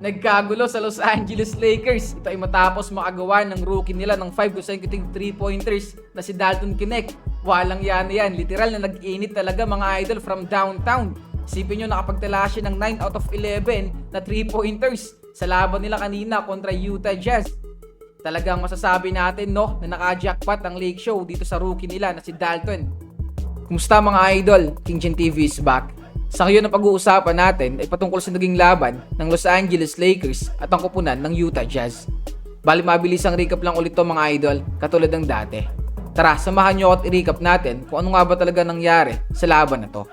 Nagkagulo sa Los Angeles Lakers. Ito ay matapos makagawa ng rookie nila ng 5 consecutive 3-pointers na si Dalton Kinect. Walang yan yan. Literal na nag-init talaga mga idol from downtown. Isipin nyo nakapagtala siya ng 9 out of 11 na 3-pointers sa laban nila kanina kontra Utah Jazz. Talagang masasabi natin no na naka-jackpot ang Lake Show dito sa rookie nila na si Dalton. Kumusta mga idol? King Jen TV is back. Sa ngayon na pag-uusapan natin ay patungkol sa naging laban ng Los Angeles Lakers at ang kupunan ng Utah Jazz. Bali mabilis ang recap lang ulit to mga idol, katulad ng dati. Tara, samahan nyo at i-recap natin kung ano nga ba talaga nangyari sa laban na to.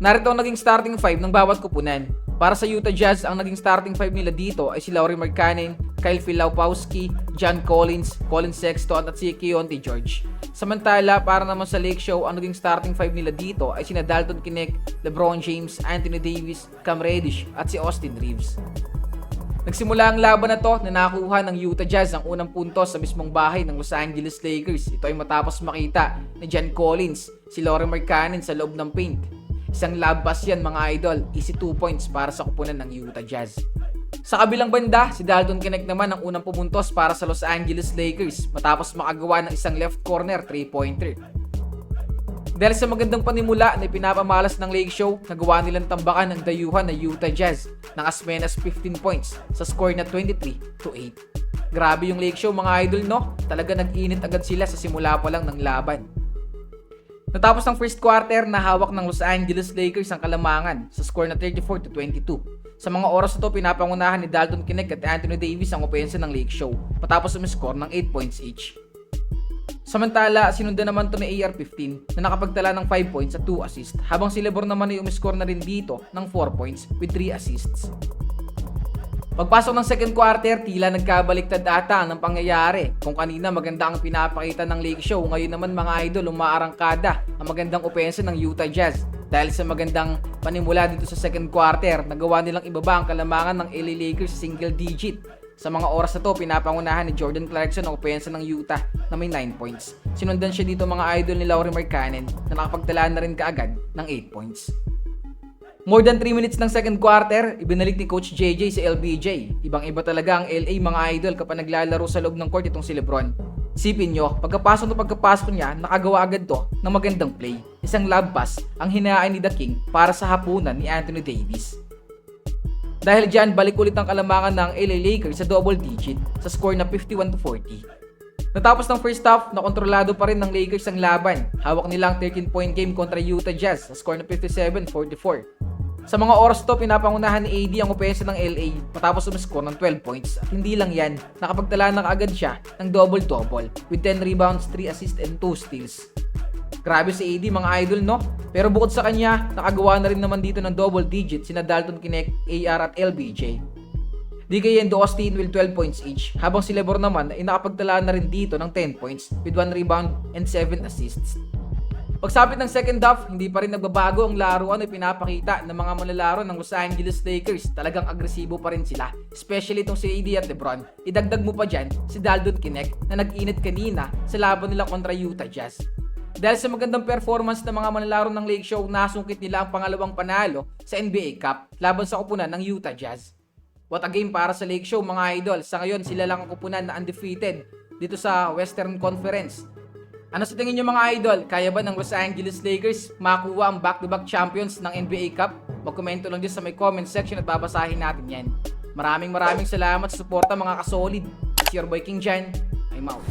Narito ang naging starting five ng bawat kupunan. Para sa Utah Jazz, ang naging starting five nila dito ay si Laurie Markkanen, Kyle Filipowski, John Collins, Colin Sexton at si Keontae George. Samantala, para naman sa Lake Show, ang naging starting five nila dito ay sina Dalton Kinect, LeBron James, Anthony Davis, Cam Reddish at si Austin Reeves. Nagsimula ang laban na to na nakuha ng Utah Jazz ang unang puntos sa mismong bahay ng Los Angeles Lakers. Ito ay matapos makita ni John Collins, si Laurie Markkanen sa loob ng paint. Isang lab pass yan mga idol, easy 2 points para sa kupunan ng Utah Jazz. Sa kabilang banda, si Dalton Kinect naman ang unang pumuntos para sa Los Angeles Lakers matapos makagawa ng isang left corner 3-pointer. Dahil sa magandang panimula na pinapamalas ng Lake Show, nagawa nilang tambakan ng dayuhan na Utah Jazz ng as many as 15 points sa score na 23 to 8. Grabe yung Lake Show mga idol no? Talaga nag-init agad sila sa simula pa lang ng laban. Natapos ng first quarter, nahawak ng Los Angeles Lakers ang kalamangan sa score na 34 to 22. Sa mga oras na to, pinapangunahan ni Dalton Kinect at Anthony Davis ang opensa ng Lake Show matapos score ng 8 points each. Samantala, sinundan naman to ni AR-15 na nakapagtala ng 5 points at 2 assists habang si Lebron naman ay umiscore na rin dito ng 4 points with 3 assists. Pagpasok ng second quarter, tila nagkabaliktad ata ng pangyayari. Kung kanina maganda ang pinapakita ng Lake Show, ngayon naman mga idol umaarangkada ang magandang opensa ng Utah Jazz. Dahil sa magandang panimula dito sa second quarter, nagawa nilang ibaba ang kalamangan ng LA Lakers single digit. Sa mga oras na to, pinapangunahan ni Jordan Clarkson ang opensa ng Utah na may 9 points. Sinundan siya dito mga idol ni Laurie Markkanen na nakapagtala na rin kaagad ng 8 points. More than 3 minutes ng second quarter, ibinalik ni Coach JJ sa LBJ. Ibang-iba talaga ang LA mga idol kapag naglalaro sa loob ng court itong si Lebron. Sipin nyo, pagkapasok na pagkapasok niya, nakagawa agad to ng magandang play. Isang lob pass ang hinaan ni The King para sa hapunan ni Anthony Davis. Dahil dyan, balik ulit ang kalamangan ng LA Lakers sa double digit sa score na 51 to 40. Natapos ng first half, nakontrolado pa rin ng Lakers ang laban. Hawak nila ang 13-point game kontra Utah Jazz sa score na 57-44. Sa mga oras to, pinapangunahan ni AD ang opensa ng LA matapos umiscore ng 12 points. At hindi lang yan, nakapagtala na agad siya ng double-double with 10 rebounds, 3 assists, and 2 steals. Grabe si AD mga idol no? Pero bukod sa kanya, nakagawa na rin naman dito ng double digit sina Dalton Kinect, AR at LBJ. DK and Austin will 12 points each, habang si Lebron naman ay nakapagtala na rin dito ng 10 points with 1 rebound and 7 assists. Pagsapit ng second half, hindi pa rin nagbabago ang laruan na pinapakita ng mga manlalaro ng Los Angeles Lakers. Talagang agresibo pa rin sila, especially itong si AD at Lebron. Idagdag mo pa dyan si Dalton Kinect na nag-init kanina sa laban nila kontra Utah Jazz. Dahil sa magandang performance ng mga manlalaro ng Lake Show, nasungkit nila ang pangalawang panalo sa NBA Cup laban sa kupunan ng Utah Jazz. What a game para sa Lake Show mga idol. Sa ngayon, sila lang ang kupunan na undefeated dito sa Western Conference. Ano sa tingin nyo mga idol? Kaya ba ng Los Angeles Lakers makuha ang back-to-back champions ng NBA Cup? Magkomento lang dyan sa may comment section at babasahin natin yan. Maraming maraming salamat sa suporta mga kasolid. It's your boy King Jan. I'm out.